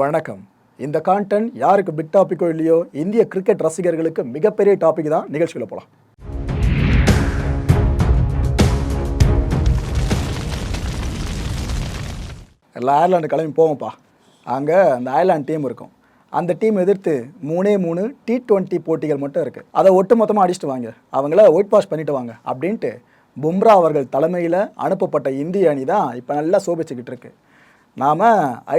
வணக்கம். இந்த கான்டென்ட் யாருக்கு பிக் டாப்பிக்கோ இல்லையோ இந்திய கிரிக்கெட் ரசிகர்களுக்கு மிகப்பெரிய டாபிக் தான். நிகழ்ச்சியில் போகலாம் எல்லாம் அயர்லாண்டு கிளம்பி போவோம்ப்பா. அங்கே அந்த அயர்லாந்து டீம் இருக்கும். அந்த டீம் எதிர்த்து மூணே மூணு டி ட்வெண்ட்டி போட்டிகள் மட்டும் இருக்குது அதை ஒட்டு மொத்தமாக அடிச்சுட்டு வாங்க. அவங்கள ஒயிட் வாஷ் பண்ணிட்டு வாங்க அப்படின்ட்டு பும்ரா அவர்கள் தலைமையில் அனுப்பப்பட்ட இந்திய அணி தான் இப்போ நல்லா சோபிச்சுக்கிட்டு இருக்குது நாம்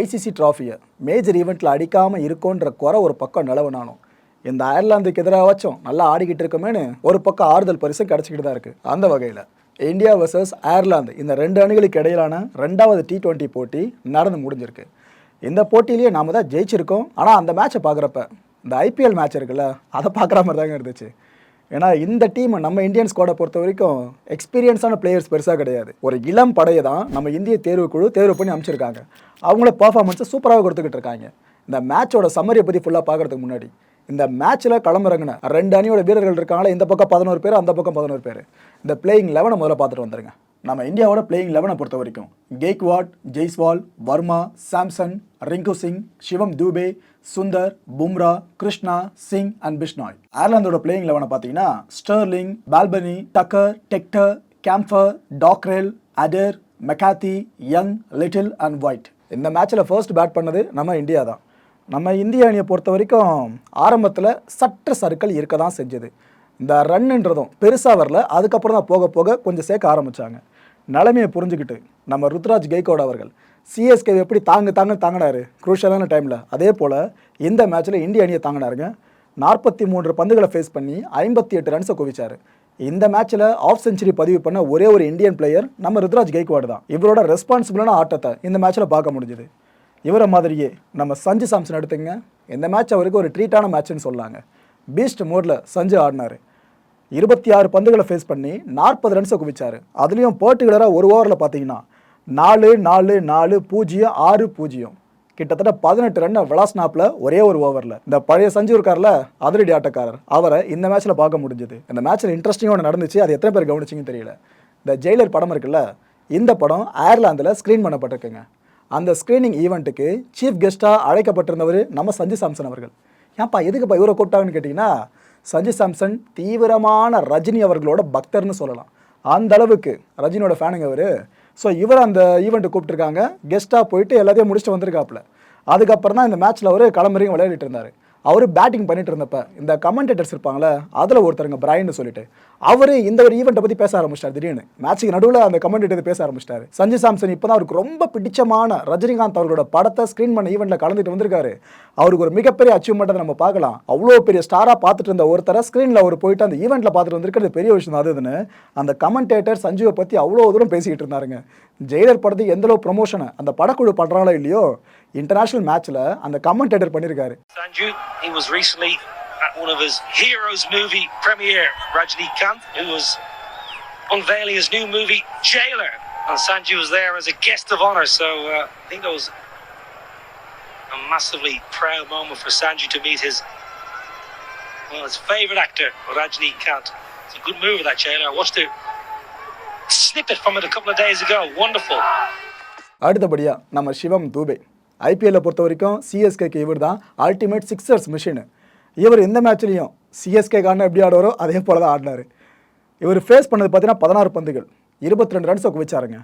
ஐசிசி ட்ராஃபியை மேஜர் ஈவெண்ட்டில் அடிக்காமல் இருக்கோன்ற குறை ஒரு பக்கம் நிலவுனாலும் இந்த அயர்லாந்துக்கு எதிராக வச்சோம் நல்லா ஆடிக்கிட்டு இருக்கோமேனு ஒரு பக்கம் ஆறுதல் பரிசு கிடச்சிக்கிட்டு தான் இருக்குது அந்த வகையில் இந்தியா வர்சஸ் அயர்லாந்து இந்த ரெண்டு அணிகளுக்கு இடையிலான ரெண்டாவது டி டுவெண்ட்டி போட்டி நடந்து முடிஞ்சிருக்கு. இந்த போட்டியிலேயே நாம் தான் ஜெயிச்சிருக்கோம். ஆனால் அந்த மேட்சை பார்க்குறப்ப இந்த ஐபிஎல் மேட்ச் இருக்குல்ல அதை பார்க்குற மாதிரி தாங்க இருந்துச்சு. ஏன்னா இந்த டீம் நம்ம இந்தியன் ஸ்குவாடை பொறுத்த வரைக்கும் எக்ஸ்பீரியன்ஸான பிளேயர்ஸ் பெருசாக கிடையாது. ஒரு இளம் படையை தான் நம்ம இந்திய தேர்வுக்குழு தேர்வு பண்ணி அமைச்சிருக்காங்க அவங்கள பர்ஃபார்மன்ஸை சூப்பராக கொடுத்துக்கிட்டு இருக்காங்க. இந்த மேட்சோட சம்மரியை பற்றி ஃபுல்லாக பார்க்கறதுக்கு முன்னாடி இந்த மேட்ச்சில் களமிறங்கின ரெண்டு அணியோட வீரர்கள் இருக்காங்களா இந்த பக்கம் பதினோரு பேர் அந்த பக்கம் பதினோரு பேர். இந்த பிளேயிங் லெவனை முதல்ல பார்த்துட்டு வந்துருங்க. நம்ம இந்தியாவோட பிளேயிங் லெவனை பொறுத்த வரைக்கும். கெய்க்வாட் ஜெய்ஸ்வால் வர்மா சாம்சன் ரிங்கு சிங் சிவம் தூபே சுந்தர் பும்ரா கிருஷ்ணா சிங் அண்ட் பிஷ்னாய் அயர்லாந்தோட பிளேயிங் லெவனை பார்த்தீங்கன்னா Stirling Balbirnie Tucker Tector Campher Dockrell Adair McCarthy Young Little and White இந்த மேட்ச்சில் ஃபர்ஸ்ட் பேட் பண்ணது நம்ம இந்தியா தான். நம்ம இந்திய அணியை பொறுத்த வரைக்கும் ஆரம்பத்தில் சற்று சறுக்கல் இருக்க தான் செஞ்சது. இந்த ரன்னுன்றதும் பெருசாக வரல. அதுக்கப்புறம் தான் போக போக கொஞ்சம் சேர்க்க ஆரம்பித்தாங்க நிலைமையை புரிஞ்சுக்கிட்டு நம்ம ருத்ராஜ் கெய்கோட் அவர்கள் சிஎஸ்கே எப்படி தாங்கு தாங்க தாங்கினாரு? குரூஷியலான டைமில் அதே போல் இந்த மேட்ச்சில் இந்திய அணியை தாங்கினாருங்க. நாற்பத்தி மூன்று பந்துகளை ஃபேஸ் பண்ணி ஐம்பத்தி எட்டு ரன்ஸை குவிச்சாரு. இந்த மேட்ச்சில் ஆஃப் செஞ்சுரி பதிவு பண்ண ஒரே ஒரு இந்தியன் பிளேயர் நம்ம ருத்ராஜ் கெய்க்வாடு தான். இவரோட ரெஸ்பான்சிபிளான ஆட்டத்தை இந்த மேட்ச்சில் பார்க்க முடிஞ்சுது. இவரை மாதிரியே நம்ம சஞ்சு சாம்சன் எடுத்துங்க இந்த மேட்ச் அவருக்கு ஒரு ட்ரீட்டான மேட்ச்னு சொல்லாங்க. பீஸ்ட் மோடில் சஞ்சு ஆடினார். இருபத்தி ஆறு பந்துகளை ஃபேஸ் பண்ணி நாற்பது ரன்ஸை குவிச்சார். அதுலேயும் பர்டிகுலராக ஒரு ஓவரில் பார்த்தீங்கன்னா நாலு நாலு நாலு பூஜ்ஜியம் ஆறு பூஜ்ஜியம். கிட்டத்தட்ட பதினெட்டு ரன்னை விளாஸ்னாப்பில் ஒரே ஒரு ஓவரில் இந்த பழைய சஞ்சு இருக்கார்ல அதிரடி ஆட்டக்காரர் அவரை இந்த மேட்ச்சில் பார்க்க முடிஞ்சது. இந்த மேட்ச்சில் இன்ட்ரெஸ்டிங்காக ஒன்று நடந்துச்சு அது எத்தனை பேர் கவனிச்சிங்கன்னு தெரியல. இந்த ஜெயிலர் படம் இருக்குல்ல இந்த படம் அயர்லாந்தில் ஸ்க்ரீன் பண்ணப்பட்டிருக்குங்க. அந்த ஸ்க்ரீனிங் ஈவெண்ட்டுக்கு சீஃப் கெஸ்ட்டாக அழைக்கப்பட்டிருந்தவர் நம்ம சஞ்சு சாம்சன் அவர்கள். ஏன்ப்பா எதுக்குப்பா இவரை கூப்பிட்டாங்கன்னு கேட்டிங்கன்னா சஜி சாம்சன் தீவிரமான ரஜினி அவர்களோட பக்தர்னு சொல்லலாம். அந்த அளவுக்கு ரஜினியோட ஃபேனுங்க அவர். ஸோ இவர் அந்த ஈவெண்ட்டு கூப்பிட்டுருக்காங்க. கெஸ்ட்டாக போயிட்டு எல்லாத்தையும் முடிச்சுட்டு வந்திருக்காப்புல. அதுக்கப்புறம் தான் இந்த மேட்ச்சில் அவர் களமறியும் விளையாடிட்டு இருந்தார். அவர் பேட்டிங் பண்ணிட்டு இருந்தப்ப இந்த கமெண்டேட்டர்ஸ் இருப்பாங்களே அதில் ஒருத்தருங்க பிரைன்னு சொல்லிட்டு அவர் இந்த ஒரு ஈவெண்ட்டை பற்றி பேச ஆரம்பிச்சிட்டார் திடீர்னு. மேட்சுக்கு நடுவில் அந்த கமெண்டேட்டர் பேச ஆரம்பிச்சிட்டாரு. சஞ்சு சாம்சன் இப்போ தான் அவருக்கு ரொம்ப பிடிச்சமான ரஜினிகாந்த் அவர்களோட படத்தை ஸ்க்ரீன் பண்ண ஈவெண்ட்டில் கலந்துட்டு வந்திருக்காரு. அவருக்கு ஒரு மிகப்பெரிய அச்சீவ்மெண்ட்டை நம்ம பார்க்கலாம். அவ்வளோ பெரிய ஸ்டாராக பார்த்துட்டு இருந்த ஒருத்தரை ஸ்க்ரீனில் அவர் போயிட்டு அந்த ஈவெண்ட்டில் பார்த்துட்டு வந்திருக்கிறது பெரிய விஷயம் அதுன்னு அந்த கமெண்டேட்டர் சஞ்சுவை பற்றி அவ்வளோ தூரம் பேசிக்கிட்டு இருந்தாருங்க. ஜெயிலர் படத்துக்கு எந்த அளவு ப்ரொமோஷனை அந்த படக்குழு பண்ணுறாங்களோ இல்லையோ இன்டர்நேஷனல் மேட்ச்சில் அந்த கமெண்டேட்டர் பண்ணியிருக்காரு Sanju, he was recently at one of his heroes movie premiere, Rajni Kant, who was unveiling his new movie Jailer, and Sanju was there as a guest of honor. So uh, I think that was a massively proud moment for Sanju to meet his well, his favorite actor, Rajni Kant. It's a good movie that Jailer. I watched a snippet from it a couple of days ago. Wonderful. அடுத்தபடியாக நம்ம சிவம் தூபே. ஐபிஎல்லை பொறுத்த வரைக்கும் சிஎஸ்கேக்கு இவர் தான் ultimate sixers machine இவர் இந்த மேட்ச்லேயும் CSK காரணம் எப்படி ஆடுவாரோ அதே போல தான் ஆடினார். இவர் ஃபேஸ் பண்ணது பார்த்தீங்கன்னா பதினாறு பந்துகள் இருபத்தி ரெண்டு ரன்ஸை குவிச்சாருங்க.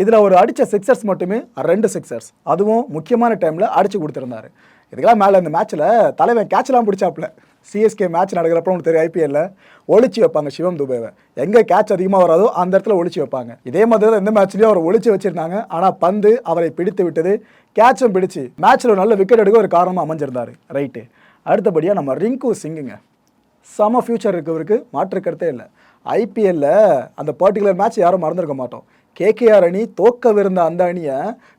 இதில் ஒரு அடித்த சிக்ஸர்ஸ் மட்டுமே ரெண்டு சிக்ஸர்ஸ் அதுவும் முக்கியமான டைமில் அடித்து கொடுத்துருந்தாரு. இதுக்கெல்லாம் மேலே இந்த மேட்ச்சில் தலைவன் கேட்ச்லாம் பிடிச்சாப்புல. சிஎஸ்கே மேட்ச் நடக்கிறப்ப உங்களுக்கு தெரியும் ஐபிஎல்ல ஒழிச்சு வைப்பாங்க சிவம் துபேவை. எங்கே கேட்ச் அதிகமாக வராதோ அந்த இடத்துல ஒழிச்சு வைப்பாங்க. இதே மாதிரி தான் இந்த மேட்ச்லேயும் அவர் ஒழிச்சு வச்சிருந்தாங்க. ஆனால் பந்து அவரை பிடித்து விட்டது. கேட்சும் பிடிச்சு. மேட்ச்சில் ஒரு நல்ல விக்கெட் எடுக்க ஒரு காரணமாக அமைஞ்சிருந்தார். ரைட்டு அடுத்தபடியாக நம்ம ரிங்கு சிங்குங்க. செம ஃபியூச்சர் இருக்கவருக்கு மாற்று கருத்தே இல்லை ஐபிஎல்ல அந்த பர்டிகுலர் மேட்ச் யாரும் மறந்துருக்க மாட்டோம். கேகேஆர் அணி தோக்கவிருந்த அந்த அணியை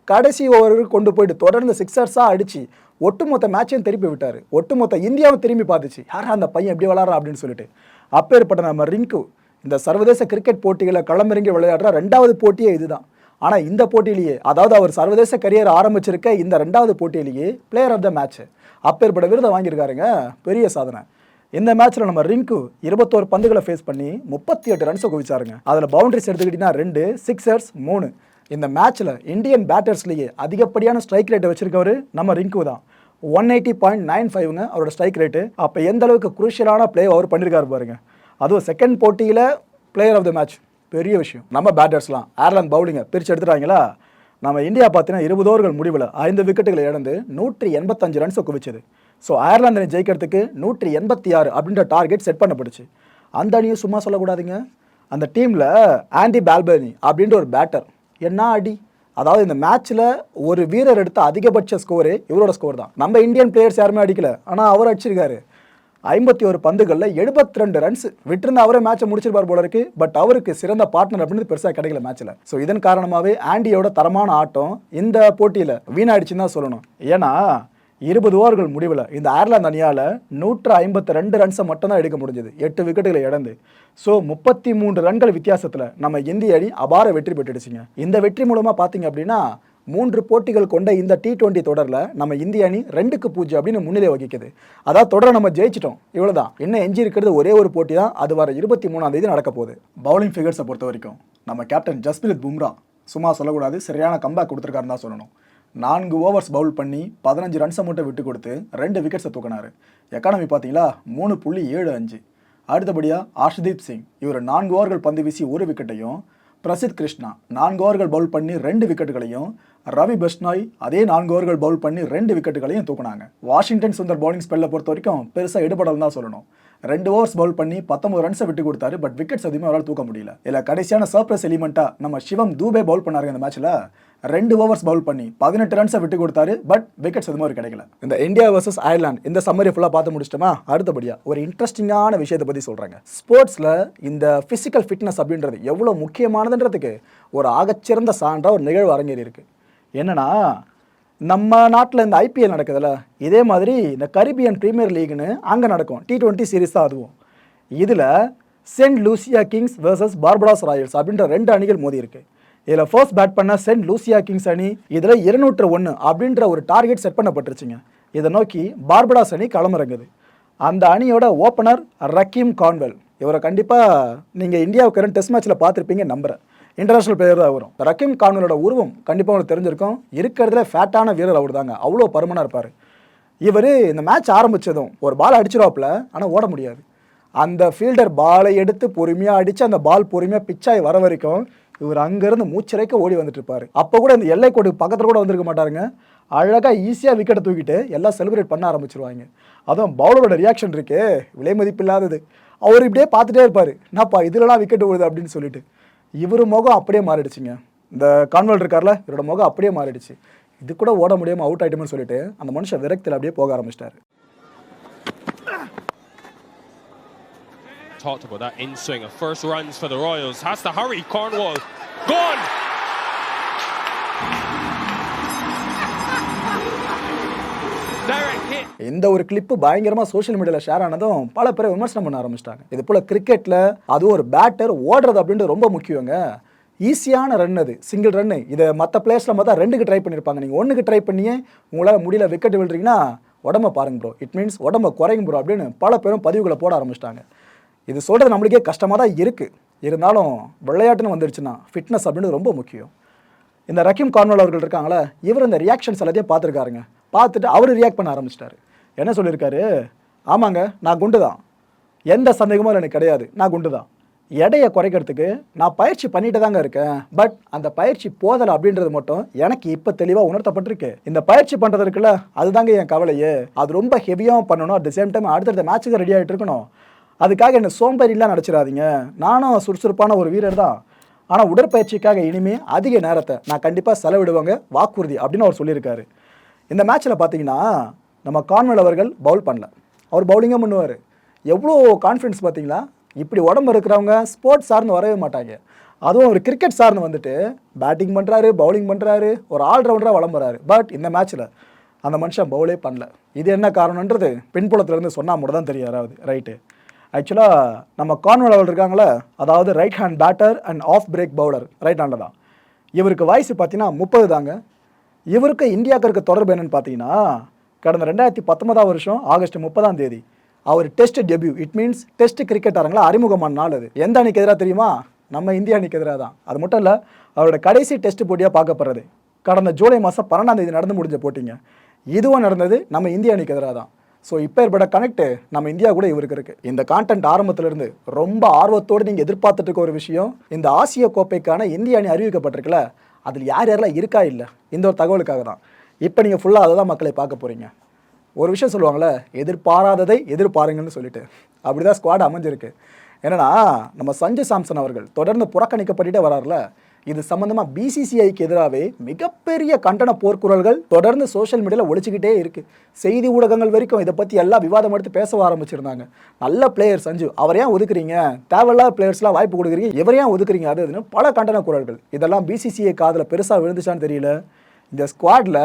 கடைசி ஓவருக்கு கொண்டு போயிட்டு தொடர்ந்து சிக்ஸர்ஸாக அடிச்சு ஒட்டுமொத்த மேட்சையும் திருப்பி விட்டார். ஒட்டுமொத்த இந்தியாவும் திரும்பி பார்த்துச்சு. யாரா அந்த பையன் எப்படி விளாட்றா அப்படின்னு சொல்லிட்டு. அப்பேற்பட்ட நம்ம ரிங்கு இந்த சர்வதேச கிரிக்கெட் போட்டிகளை களமிறங்கி விளையாடுற ரெண்டாவது போட்டியே இதுதான். ஆனால் இந்த போட்டியிலேயே அதாவது அவர் சர்வதேச கரியர் ஆரம்பிச்சிருக்க இந்த ரெண்டாவது போட்டியிலேயே பிளேயர் ஆஃப் த மேட்ச் அப்பேற்பட்ட விருதை வாங்கியிருக்காருங்க. பெரிய சாதனை. இந்த மேட்ச்சில் நம்ம ரிங்கு இருபத்தோரு பந்துகளை ஃபேஸ் பண்ணி முப்பத்தி எட்டு ரன்ஸை குவிச்சாருங்க. அதில் பவுண்டரிஸ் எடுத்துக்கிட்டிங்கன்னா ரெண்டு சிக்ஸர்ஸ் மூணு. இந்த மேட்ச்சில் இந்தியன் பேட்டர்ஸ்லேயே அதிகப்படியான ஸ்ட்ரைக் ரேட்டை வச்சிருக்கவர் நம்ம ரிங்கு தான். ஒன் எயிட்டி பாயிண்ட் நைன் ஃபைவ்ங்க அவரோட ஸ்ட்ரைக் ரேட்டு அப்போ எந்த அளவுக்கு குரூஷியலான பிளே அவர் பண்ணியிருக்காரு பாருங்க. அதுவும் செகண்ட் போட்டியில் பிளேயர் ஆஃப் த மேட்ச் பெரிய விஷயம். நம்ம பேட்டர்ஸ்லாம் ஏர்லாந்து பவுலிங்கை பிரித்து எடுத்துட்டாங்களா? நம்ம இந்தியா பார்த்தீங்கன்னா இருபது ஓவர்கள் முடிவில் ஐந்து விக்கெட்டுகளை இழந்து நூற்றி எண்பத்தஞ்சு ரன்ஸை குவிச்சது. ஸோ அயர்லாந்தினை ஜெயிக்கிறதுக்கு நூற்றி எண்பத்தி ஆறு அப்படின்ற டார்கெட் செட் பண்ணப்படுச்சு அந்த அணியும் சும்மா சொல்லக்கூடாதுங்க. அந்த டீமில் ஆண்டி பால்பனி அப்படின்ற ஒரு பேட்டர் என்ன அடி? அதாவது இந்த மேட்ச்சில் ஒரு வீரர் எடுத்த அதிகபட்ச ஸ்கோரே இவரோட ஸ்கோர் தான். நம்ம இந்தியன் பிளேயர்ஸ் யாருமே அடிக்கல. ஆனால் அவர் அடிச்சிருக்காரு. ஐம்பத்தி ஒரு பந்துகளில் எழுபத்தி ரெண்டு ரன்ஸ் விட்டிருந்த அவரே மேட்சை முடிச்சிருப்பார் போல இருக்கு. பட் அவருக்கு சிறந்த பார்ட்னர் அப்படின்னு பெருசாக கிடைக்கல மேட்ச்சில் ஸோ இதன் காரணமாகவே ஆண்டியோட தரமான ஆட்டம் இந்த போட்டியில் வீணாயிடுச்சுன்னு தான் சொல்லணும். ஏன்னா இருபது ஓவர்கள் முடிவில் இந்த அயர்லாந்து அணியால் நூற்று ஐம்பத்தி ரெண்டு ரன்ஸை மட்டும்தான் எடுக்க முடிஞ்சது. எட்டு விக்கெட்டுகளை இழந்து. ஸோ முப்பத்தி மூன்று ரன்கள் வித்தியாசத்தில் நம்ம இந்திய அணி அபார வெற்றி பெற்றுடுச்சுங்க. இந்த வெற்றி மூலமாக பார்த்தீங்க அப்படின்னா மூன்று போட்டிகள் கொண்ட இந்த டி டுவெண்ட்டி தொடரில் நம்ம இந்திய அணி ரெண்டுக்கு பூஜ்ஜியம் அப்படின்னு முன்னிலை வகிக்குது. அதாவது தொடரை நம்ம ஜெயிச்சிட்டோம். இவ்வளவுதான். இன்னும் எஞ்சி இருக்கிறது ஒரே ஒரு போட்டி தான். அது வர இருபத்தி மூணாம் தேதி நடக்க போகுது. பவுலிங் ஃபிகர்ஸை பொறுத்த வரைக்கும் நம்ம கேப்டன் ஜஸ்பிரித் பும்ரா சும்மா சொல்லக்கூடாது. சரியான கம்பேக் கொடுத்துருக்காருன்னு தான் சொல்லணும். நான்கு ஓவர்ஸ் பவுல் பண்ணி பதினஞ்சு ரன்ஸை மட்டும் விட்டு கொடுத்து ரெண்டு விக்கெட்ஸை தூக்கினார். எக்கானமி பார்த்தீங்களா? மூணு புள்ளி ஏழு அஞ்சு. அடுத்தபடியாக ஹர்ஷ்தீப் சிங் இவர் நான்கு ஓவர்கள் பந்து வீசி ஒரு விக்கெட்டையும் பிரசித் கிருஷ்ணா நான்கு ஓவர்கள் பவுல் பண்ணி ரெண்டு விக்கெட்டுகளையும் ரவி பெஸ்னாய் அதே நான்கு ஓவர்கள் பவுல் பண்ணி ரெண்டு விக்கெட்டுகளையும் தூக்குனாங்க. வாஷிங்டன் சுந்தர் பவுலிங் ஸ்பெல்லை பொறுத்த வரைக்கும் பெருசாக எடுபடல் தான் சொல்லணும். ரெண்டு ஓவர்ஸ் பவுல் பண்ணி பத்தொம்பது ரன்ஸை விட்டு கொடுத்தாரு பட் விக்கெட்ஸ் எதுவுமே அவரால் தூக்க முடியல. இதில் கடைசியான சர்ப்ரைஸ் எலிமெண்ட்டாக நம்ம சிவம் தூபே பவுல் பண்ணாருங்க இந்த மேட்ச்சில் ரெண்டு ஓவர்ஸ் பவுல் பண்ணி பதினெட்டு ரன்ஸை விட்டு கொடுத்தாரு பட் விக்கெட்ஸ் எதுவும் ஒரு கிடைக்கல. இந்த இந்தியா வர்சஸ் அயர்லாந்து இந்த சம்மரி ஃபுல்லாக பார்த்து முடிச்சிட்டோமா? அடுத்தபடியா ஒரு இன்ட்ரெஸ்டிங்கான விஷயத்தை பற்றி சொல்கிறாங்க ஸ்போர்ட்ஸில் இந்த ஃபிசிக்கல் ஃபிட்னஸ் அப்படின்றது எவ்வளோ முக்கியமானதுன்றதுக்கு ஒரு ஆகச்சிறந்த சான்றாக ஒரு நிகழ்வு அரங்கேறி இருக்குது என்னன்னா நம்ம நாட்டில் இந்த ஐபிஎல் நடக்குதுல்ல இதே மாதிரி இந்த கரிபியன் ப்ரீமியர் லீக்னு அங்கே நடக்கும். டி டுவெண்ட்டி சீரிஸ் தான் அதுவும். இதில் Saint Lucia Kings versus Barbados Royals அப்படின்ற ரெண்டு அணிகள் மோதி இருக்குது இதில் ஃபர்ஸ்ட் பேட் பண்ண சென்ட் லூசியா கிங்ஸ் அணி இதில் இருநூற்று ஒன்று அப்படின்ற ஒரு டார்கெட் செட் பண்ணப்பட்டுருச்சுங்க. இதை நோக்கி பார்படாஸ் அணி களமிறங்குது. அந்த அணியோட ஓப்பனர் ரக்கீம் கான்வெல். இவரை கண்டிப்பாக நீங்கள் இந்தியாவுக்கு ரெண்டு டெஸ்ட் மேட்ச்சில் பார்த்துருப்பீங்க நம்புகிறேன் இன்டர்நேஷனல் பிளேயர் தான் வரும். ரக்கீம் கான்வெலோட உருவம் கண்டிப்பாக உங்களுக்கு தெரிஞ்சிருக்கும். இருக்கிறதுல ஃபேட்டான வீரர் அவர் தாங்க அவ்வளோ பருமனாக இருப்பார். இவர் இந்த மேட்ச் ஆரம்பித்ததும் ஒரு பால் அடிச்சிருவாப்புல ஆனால் ஓட முடியாது. அந்த ஃபீல்டர் பாலை எடுத்து பொறுமையாக அடித்து அந்த பால் பொறுமையாக பிச்சாகி வர வரைக்கும் இவர் அங்கேருந்து மூச்சிறைக்க ஓடி வந்துட்டு இருப்பார் அப்போ கூட இந்த எல்லை கோடு பக்கத்தில் கூட வந்திருக்க மாட்டாருங்க. அழகாக ஈஸியாக விக்கெட்டை தூக்கிட்டு எல்லாம் செலிப்ரேட் பண்ண ஆரம்பிச்சிருவாங்க. அதுவும் பவுலரோட ரியாக்ஷன் இருக்கே விலை மதிப்பு இல்லாதது அவர் இப்படியே பார்த்துட்டே இருப்பார். என்னப்பா இதுலலாம் விக்கெட் ஓடுது அப்படின்னு சொல்லிட்டு. இவர் முகம் அப்படியே மாறிடுச்சுங்க. இந்த கான்வெல் இருக்கார்ல இவரோட முகம் அப்படியே மாறிடுச்சு. இது கூட ஓட முடியாமல் அவுட் ஆகிட்டோம்னு சொல்லிட்டு அந்த மனுஷன் விரக்தியில் அப்படியே போக ஆரம்பிச்சிட்டாரு. Talked about that in swing. Of first runs for the Royals. Has to hurry. Cornwall. Gone. இந்த ஒரு கிளிப்பு பயங்கரமாக சோஷியல் மீடியாவில் ஷேர் ஆனதும் பல பேர் விமர்சனம் பண்ண ஆரம்பிச்சிட்டாங்க. இது போல் கிரிக்கெட்டில் அதுவும் ஒரு பேட்டர் ஓடுறது அப்படின்றது ரொம்ப முக்கியங்க. ஈஸியான ரன் அது. சிங்கிள் ரன்னு இதை மற்ற பிளேயர்ஸில் பார்த்தா ரெண்டுக்கு ட்ரை பண்ணியிருப்பாங்க நீங்கள் ஒன்றுக்கு ட்ரை பண்ணியே உங்களால் முடியல விக்கெட் விழுறீங்கன்னா உடம்ப பாருங்க ப்ரோ இட் மீன்ஸ் உடம்ப குறையும் ப்ரோ அப்படின்னு பல பேரும் பதிவுகளை போட ஆரம்பிச்சிட்டாங்க. இது சொல்கிறது நம்மளுக்கே கஷ்டமாக தான் இருக்குது இருந்தாலும் விளையாட்டுன்னு வந்துடுச்சுன்னா ஃபிட்னஸ் அப்படின்னு ரொம்ப முக்கியம். இந்த ரக்கீம் கார்னல் அவர்கள் இருக்காங்களே இவர் இந்த ரியாக்ஷன்ஸ் எல்லாத்தையும் பார்த்துருக்காருங்க. பார்த்துட்டு அவர் ரியாக்ட் பண்ண ஆரம்பிச்சிட்டாரு. என்ன சொல்லியிருக்காரு? ஆமாங்க நான் குண்டு தான். எந்த சந்தேகமும் எனக்கு கிடையாது. நான் குண்டு தான். எடையை குறைக்கிறதுக்கு நான் பயிற்சி பண்ணிட்டு தாங்க இருக்கேன். பட் அந்த பயிற்சி போதலை அப்படின்றது மட்டும் எனக்கு இப்போ தெளிவாக உணர்த்தப்பட்டிருக்கு. இந்த பயிற்சி பண்ணுறது இருக்குல்ல அதுதாங்க என் கவலையே. அது ரொம்ப ஹெவியாகவும் பண்ணணும். அட் த சேம் டைம் அடுத்தடுத்த மேட்சுக்கு ரெடி ஆகிட்டு இருக்கணும். அதுக்காக என்ன சோம்பேறிலாம் நினச்சிடாதீங்க நானும் சுறுசுறுப்பான ஒரு வீரர் தான். ஆனால் உடற்பயிற்சிக்காக இனிமே அதிக நேரத்தை நான் கண்டிப்பாக செலவிடுவாங்க. வாக்குறுதி அப்படின்னு அவர் சொல்லியிருக்காரு. இந்த மேட்ச்சில் பார்த்தீங்கன்னா நம்ம கான்வெல் அவர்கள் பவுல் பண்ணல. அவர் பவுலிங்கும் பண்ணுவார் எவ்வளோ கான்ஃபிடன்ஸ் பார்த்தீங்களா இப்படி உடம்பு இருக்கிறவங்க ஸ்போர்ட்ஸ் சார்ந்து வரவே மாட்டாங்க. அதுவும் ஒரு கிரிக்கெட் சார்ந்து வந்துட்டு பேட்டிங் பண்ணுறாரு பவுலிங் பண்ணுறாரு ஒரு ஆல்ரவுண்டராக வளம்புறாரு பட் இந்த மேட்ச்சில் அந்த மனுஷன் பவுலே பண்ணல. இது என்ன காரணன்றது பின்புலத்துலேருந்து சொன்னால் மட்டும் தான் தெரியும் யாராவது. ரைட்டு ஆக்சுவலாக நம்ம கான்வெல் அவர்கள் இருக்காங்களே அதாவது right hand batter and off break bowler right handle தான். இவருக்கு வயசு பார்த்தீங்கன்னா முப்பது தாங்க. இவருக்கு இந்தியாவுக்கு இருக்க தொடர்பு என்னென்னு பார்த்தீங்கன்னா கடந்த ரெண்டாயிரத்தி பத்தொன்பதாம் வருஷம் ஆகஸ்ட் முப்பதாம் தேதி அவர் test debut it means test cricket அரங்கில் அறிமுகமான நாள் அது. எந்த அணிக்கு எதிராக தெரியுமா? நம்ம இந்திய அணிக்கு எதிராக தான். அது மட்டும் இல்லை அவரோட கடைசி டெஸ்ட் போட்டியாக பார்க்கப்படுறது. கடந்த ஜூலை மாதம் பன்னெண்டாம் தேதி நடந்து முடிஞ்ச போட்டிங்க. இதுவும் நடந்தது நம்ம இந்திய அணிக்கு எதிராக தான். ஸோ இப்போ ஏற்பட கனெக்ட் நம்ம இந்தியா கூட இவருக்கு இருக்கு. இந்த கான்டென்ட் ஆரம்பத்திலிருந்து ரொம்ப ஆர்வத்தோடு நீங்கள் எதிர்பார்த்துட்டு இருக்க ஒரு விஷயம் இந்த ஆசிய கோப்பைக்கான இந்திய அணி அறிவிக்கப்பட்டிருக்குல்ல அதில் யார் யாரெல்லாம் இருக்கா இல்லை இந்த ஒரு தகவலுக்காக தான். இப்போ நீங்கள் ஃபுல்லாக அதை தான் மக்களை பார்க்க போகிறீங்க ஒரு விஷயம் சொல்லுவாங்களே எதிர்பாராததை எதிர்பாருங்கன்னு சொல்லிட்டு. அப்படிதான் ஸ்குவாட் அமைஞ்சிருக்கு. என்னன்னா நம்ம சஞ்சு சாம்சன் அவர்கள் தொடர்ந்து புறக்கணிக்கப்பட்டுட்டே வராருல இது சம்பந்தமா பிசிசிஐக்கு எதிராகவே மிகப்பெரிய கண்டன போர்க்குரல்கள் தொடர்ந்து சோஷியல் மீடியாவில் ஒழிச்சுக்கிட்டே இருக்கு. செய்தி ஊடகங்கள் வரைக்கும் இதை பற்றி எல்லாம் விவாதம் எடுத்து பேச ஆரம்பிச்சிருந்தாங்க. நல்ல பிளேயர் சஞ்சு அவர் ஏன் ஒதுக்குறீங்க? தேவையில்லாத பிளேயர்ஸ்லாம் வாய்ப்பு கொடுக்குறீங்க. இவர் ஏன் ஒதுக்குறீங்க? அது இதுன்னு பல கண்டன குரல்கள். இதெல்லாம் பிசிசிஐ காதில் பெருசாக விழுந்துச்சான்னு தெரியல. இந்த ஸ்குவாடில்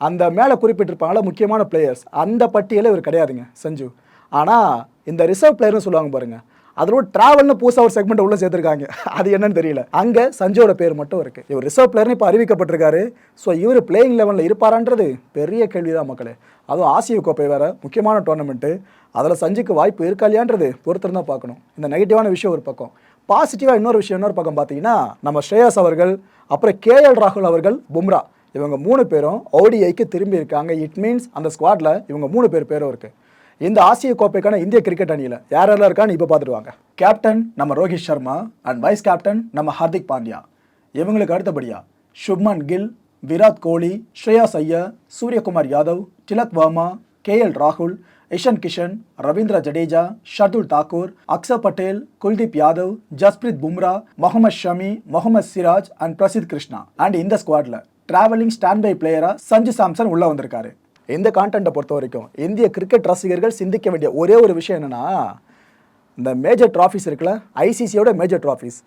அந்த மேலே குறிப்பிட்டிருப்பாங்கள முக்கியமான பிளேயர்ஸ் அந்த பட்டியலில் இவர் கிடையாதுங்க சஞ்சு. ஆனால் இந்த ரிசர்வ் பிளேயர்னு சொல்லுவாங்க பாருங்கள் அதோட டிராவல்னு புதுசாக ஒரு செக்மெண்ட் உள்ள சேர்த்துருக்காங்க. அது என்னன்னு தெரியல. அங்கே சஞ்சுவோட பேர் மட்டும் இருக்கு. இவர் ரிசர்வ் பிளேயர்னு இப்போ அறிவிக்கப்பட்டிருக்காரு. ஸோ இவர் பிளேயிங் லெவலில் இருப்பாரான்றது பெரிய கேள்விதான் மக்களே. அதுவும் ஆசிய கோப்பை வேற முக்கியமான டோர்னமெண்ட்டு அதில் சஞ்சுக்கு வாய்ப்பு இருக்கா இல்லையான்றது பொறுத்திருந்தான் பார்க்கணும். இந்த நெகட்டிவான விஷயம் ஒரு பக்கம். பாசிட்டிவாக இன்னொரு விஷயம் இன்னொரு பக்கம் பார்த்தீங்கன்னா நம்ம ஸ்ரேயாஸ் அவர்கள் அப்புறம் கேஎல் ராகுல் அவர்கள் பும்ரா. இவங்க மூணு பேரும் ஓடிஐக்கு திரும்பி இருக்காங்க. இட் மீன்ஸ் அந்த ஸ்குவாட்ல இவங்க மூணு பேர் பேரும் இருக்குது இந்த ஆசிய கோப்பைக்கான இந்திய கிரிக்கெட் அணியில் யார் யாரெல்லாம் இருக்கான்னு இப்போ பார்த்துட்டு வாங்க. கேப்டன் நம்ம Rohit Sharma and vice captain நம்ம ஹார்திக் பாண்டியா. இவங்களுக்கு அடுத்தபடியா சுப்மன் கில் விராட் கோலி ஸ்ரேயாஸ் ஐயர் சூரியகுமார் யாதவ் திலக் வர்மா கேஎல் ராகுல் இஷன் கிஷன் ரவீந்திர ஜடேஜா ஷர்துல் தாக்கூர் அக்சர் பட்டேல் குல்தீப் யாதவ் ஜஸ்பிரீத் பும்ரா முகமது ஷமி முகமது சிராஜ் அண்ட் பிரசித் கிருஷ்ணா. அண்ட் இந்த ஸ்குவாட்ல டிராவலிங் ஸ்டாண்ட் பை பிளேயரா சஞ்சு சாம்சன் உள்ள வந்திருக்காரு. இந்த கான்டென்ட்டை பொறுத்த வரைக்கும் இந்திய கிரிக்கெட் ரசிகர்கள் சிந்திக்க வேண்டிய ஒரே ஒரு விஷயம் என்னன்னா இந்த மேஜர் ட்ராஃபிஸ் இருக்குல்ல ஐசிசியோட மேஜர் ட்ராஃபிஸ்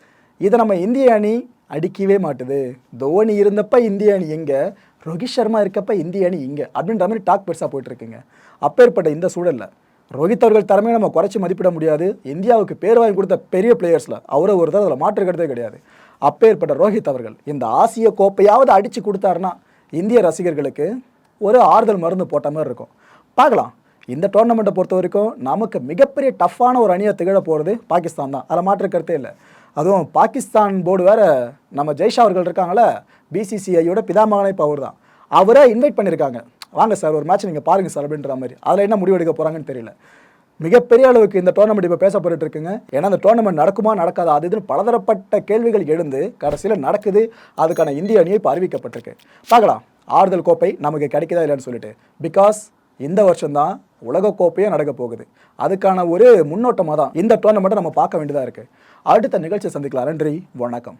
இதை நம்ம இந்திய அணி அடிக்கவே மாட்டுது. தோனி இருந்தப்ப இந்திய அணி எங்கே ரோஹித் சர்மா இருக்கப்ப இந்திய அணி இங்கே அப்படின்ற மாதிரி டாக் பெருசாக போயிட்டுருக்குங்க. அப்பேற்பட்ட இந்த சூழல்ல ரோஹித் அவர்கள் திறமையை நம்ம குறைச்சி மதிப்பிட முடியாது. இந்தியாவுக்கு பேர் வாங்கி கொடுத்த பெரிய பிளேயர்ஸில் அவரை ஒருத்தர் அதில் மாற்று கருத்தே கிடையாது. அப்பேற்பட்ட ரோஹித் அவர்கள் இந்த ஆசிய கோப்பையாவது அடித்து கொடுத்தாருன்னா இந்திய ரசிகர்களுக்கு ஒரு ஆறுதல் மருந்து போட்ட மாதிரி இருக்கும். பார்க்கலாம். இந்த டோர்னமெண்ட்டை பொறுத்த வரைக்கும் நமக்கு மிகப்பெரிய டஃப்பான ஒரு அணியை திகழ போகிறது பாகிஸ்தான் தான். அதில் மாற்று கருத்தே இல்லை. அதுவும் பாகிஸ்தான் போர்டு வேறு நம்ம ஜெய்ஷா அவர்கள் இருக்காங்களே பிசிசிஐயோட பிதாமகனை இப்போ அவர் தான். அவரே இன்வைட் பண்ணியிருக்காங்க வாங்க சார் ஒரு மேட்ச் நீங்கள் பாருங்கள் சார் அப்படின்ற மாதிரி. அதில் என்ன முடிவெடுக்க போகிறாங்கன்னு தெரியல. மிகப்பெரிய அளவுக்கு இந்த டோர்னமெண்ட் இப்போ பேசப்பட்டு இருக்குங்க. ஏன்னா அந்த டோர்னமெண்ட் நடக்குமா நடக்காதா அது இதுன்னு பலதரப்பட்ட கேள்விகள் எழுந்து கடைசியில் நடக்குது. அதுக்கான இந்திய அணியை இப்போ அறிவிக்கப்பட்டிருக்கு. பார்க்கலாம். ஆறுதல் கோப்பை நமக்கு கிடைக்குதா இல்லைன்னு சொல்லிட்டு. பிகாஸ் இந்த வருஷம்தான் உலகக்கோப்பையே நடக்க போகுது. அதுக்கான ஒரு முன்னோட்டமாக தான் இந்த டோர்னமெண்ட்டை நம்ம பார்க்க வேண்டியதாக இருக்குது அடுத்த நிகழ்ச்சியை சந்திக்கலாம். நன்றி வணக்கம்.